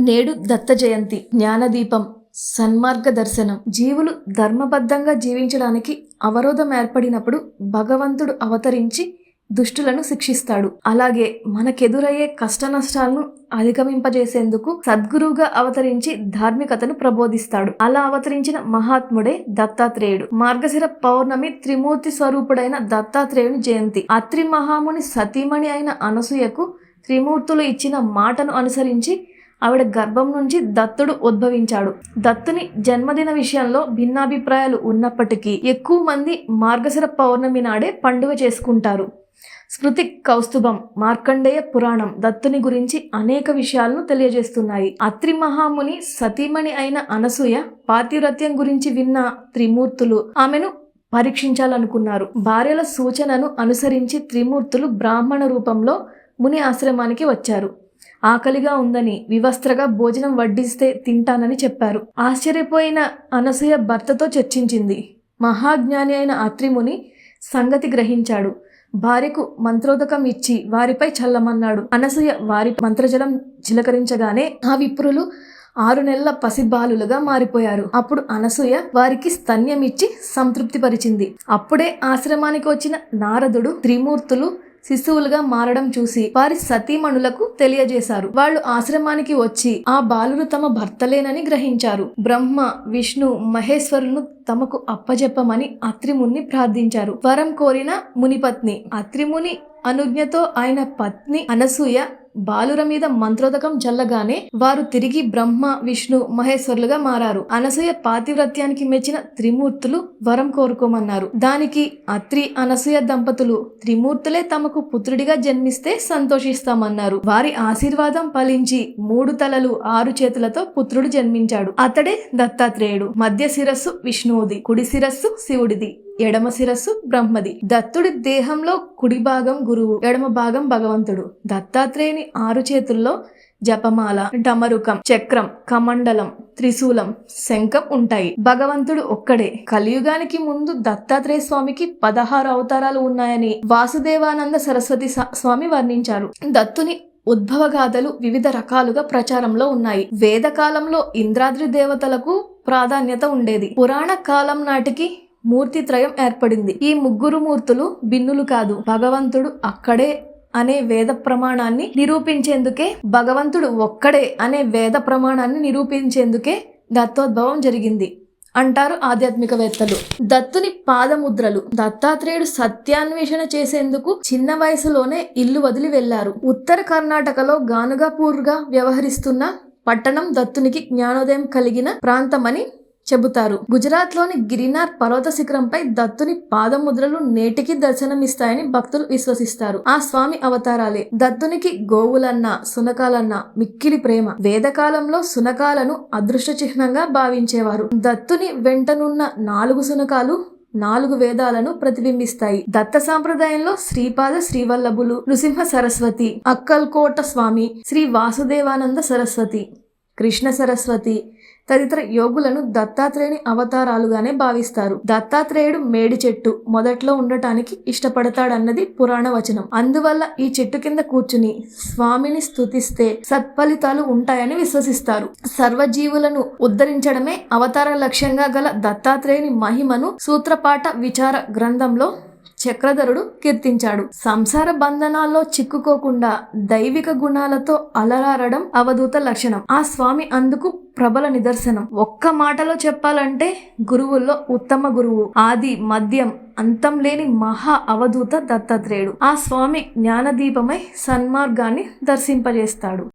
నేడు దత్త జయంతి జ్ఞానదీపం సన్మార్గ దర్శనం జీవులు ధర్మబద్ధంగా జీవించడానికి అవరోధం ఏర్పడినప్పుడు భగవంతుడు అవతరించి దుష్టులను శిక్షిస్తాడు. అలాగే మనకెదురయ్యే కష్ట నష్టాలను అధిగమింపజేసేందుకు సద్గురువుగా అవతరించి ధార్మికతను ప్రబోధిస్తాడు. అలా అవతరించిన మహాత్ముడే దత్తాత్రేయుడు. మార్గశిర పౌర్ణమి త్రిమూర్తి స్వరూపుడైన దత్తాత్రేయుని జయంతి. అత్రి మహాముని సతీమణి అయిన అనసూయకు త్రిమూర్తులు ఇచ్చిన మాటను అనుసరించి ఆవిడ గర్భం నుంచి దత్తుడు ఉద్భవించాడు. దత్తుని జన్మదిన విషయంలో భిన్నాభిప్రాయాలు ఉన్నప్పటికీ ఎక్కువ మంది మార్గశిర పౌర్ణమి నాడే పండుగ చేసుకుంటారు. స్మృతి కౌస్తుభం మార్కండేయ పురాణం దత్తుని గురించి అనేక విషయాలను తెలియజేస్తున్నాయి. అత్రి మహాముని సతీమణి అయిన అనసూయ పాతివ్రత్యం గురించి విన్న త్రిమూర్తులు ఆమెను పరీక్షించాలనుకున్నారు. భార్యల సూచనను అనుసరించి త్రిమూర్తులు బ్రాహ్మణ రూపంలో ముని ఆశ్రమానికి వచ్చారు. ఆకలిగా ఉందని వివస్త్రగా భోజనం వడ్డిస్తే తింటానని చెప్పారు. ఆశ్చర్యపోయిన అనసూయ భర్తతో చర్చించింది. మహాజ్ఞాని అయిన అత్రిముని సంగతి గ్రహించాడు. భార్యకు మంత్రోదకం ఇచ్చి వారిపై చల్లమన్నాడు. అనసూయ వారి మంత్రజలం చిలకరించగానే ఆ విప్రులు ఆరు నెలల పసిబాలులుగా మారిపోయారు. అప్పుడు అనసూయ వారికి స్తన్యం ఇచ్చి సంతృప్తిపరిచింది. అప్పుడే ఆశ్రమానికి వచ్చిన నారదుడు త్రిమూర్తులు శిశువులుగా మారడం చూసి వారి సతీమణులకు తెలియజేశారు. వాళ్ళు ఆశ్రమానికి వచ్చి ఆ బాలురు తమ భర్తలేనని గ్రహించారు. బ్రహ్మ విష్ణు మహేశ్వరులను తమకు అప్పజెప్పమని అత్రిముని ప్రార్థించారు. వరం కోరిన మునిపత్ని. అత్రిముని అనుజ్ఞతో ఆయన పత్ని అనసూయ బాలుర మీద మంత్రోదకం జల్లగానే వారు తిరిగి బ్రహ్మ విష్ణు మహేశ్వరులుగా మారారు. అనసూయ పాతివ్రత్యానికి మెచ్చిన త్రిమూర్తులు వరం కోరుకోమన్నారు. దానికి అత్రి అనసూయ దంపతులు త్రిమూర్తులే తమకు పుత్రుడిగా జన్మిస్తే సంతోషిస్తామన్నారు. వారి ఆశీర్వాదం ఫలించి మూడు తలలు ఆరు చేతులతో పుత్రుడు జన్మించాడు. అతడే దత్తాత్రేయుడు. మధ్య శిరస్సు విష్ణువుది కుడి శిరస్సు శివుడిది ఎడమ శిరస్సు బ్రహ్మది. దత్తుడి దేహంలో కుడి భాగం గురువు ఎడమ భాగం భగవంతుడు. దత్తాత్రేయుని ఆరు చేతుల్లో జపమాల డమరుకం చక్రం కమండలం త్రిశూలం శంఖం ఉంటాయి. భగవంతుడు ఒక్కడే. కలియుగానికి ముందు దత్తాత్రేయ స్వామికి పదహారు అవతారాలు ఉన్నాయని వాసుదేవానంద సరస్వతి స్వామి వర్ణించారు. దత్తుని ఉద్భవగాథలు వివిధ రకాలుగా ప్రచారంలో ఉన్నాయి. వేదకాలంలో ఇంద్రాద్రి దేవతలకు ప్రాధాన్యత ఉండేది. పురాణ కాలం నాటికి మూర్తి త్రయం ఏర్పడింది. ఈ ముగ్గురు మూర్తులు భిన్నులు కాదు. భగవంతుడు అక్కడే అనే వేద ప్రమాణాన్ని నిరూపించేందుకే భగవంతుడు ఒక్కడే అనే వేద ప్రమాణాన్ని నిరూపించేందుకే దత్తోద్భవం జరిగింది. అంటారు ఆధ్యాత్మికవేత్తలు. దత్తుని పాదముద్రలు దత్తాత్రేయుడు సత్యాన్వేషణ చేసేందుకు చిన్న వయసులోనే ఇల్లు వదిలి వెళ్ళారు ఉత్తర కర్ణాటకలో గానుగాపూర్గా వ్యవహరిస్తున్న పట్టణం దత్తునికి జ్ఞానోదయం కలిగిన ప్రాంతమని చెబుతారు. గుజరాత్లోని గిరినార్ పర్వత శిఖరంపై దత్తుని పాదముద్రలు నేటికి దర్శనమిస్తాయని భక్తులు విశ్వసిస్తారు. ఆ స్వామి అవతారాలే దత్తునికి గోవులన్నా సునకాలన్నా మిక్కిలి ప్రేమ. వేదకాలంలో సునకాలను అదృష్ట చిహ్నంగా భావించేవారు. దత్తుని వెంటనున్న నాలుగు సునకాలు నాలుగు వేదాలను ప్రతిబింబిస్తాయి. దత్త సాంప్రదాయంలో శ్రీపాద శ్రీవల్లభులు నృసింహ సరస్వతి అక్కల్కోట స్వామి శ్రీ వాసుదేవానంద సరస్వతి కృష్ణ సరస్వతి తదితర యోగులను దత్తాత్రేయుని అవతారాలుగానే భావిస్తారు. దత్తాత్రేయుడు మేడి చెట్టు మొదట్లో ఉండటానికి ఇష్టపడతాడన్నది పురాణ వచనం. అందువల్ల ఈ చెట్టు కింద కూర్చుని స్వామిని స్థుతిస్తే సత్ఫలితాలు ఉంటాయని విశ్వసిస్తారు. సర్వజీవులను ఉద్ధరించడమే అవతార లక్ష్యంగా గల దత్తాత్రేయుని మహిమను సూత్రపాఠ విచార గ్రంథంలో చక్రధరుడు కీర్తించాడు. సంసార బంధనాల్లో చిక్కుకోకుండా దైవిక గుణాలతో అలరారడం అవధూత లక్షణం. ఆ స్వామి అందుకు ప్రబల నిదర్శనం. ఒక్క మాటలో చెప్పాలంటే గురువుల్లో ఉత్తమ గురువు ఆది మద్యం అంతం లేని మహా అవధూత దత్తాత్రేయుడు. ఆ స్వామి జ్ఞానదీపమై సన్మార్గాన్ని దర్శింపజేస్తాడు.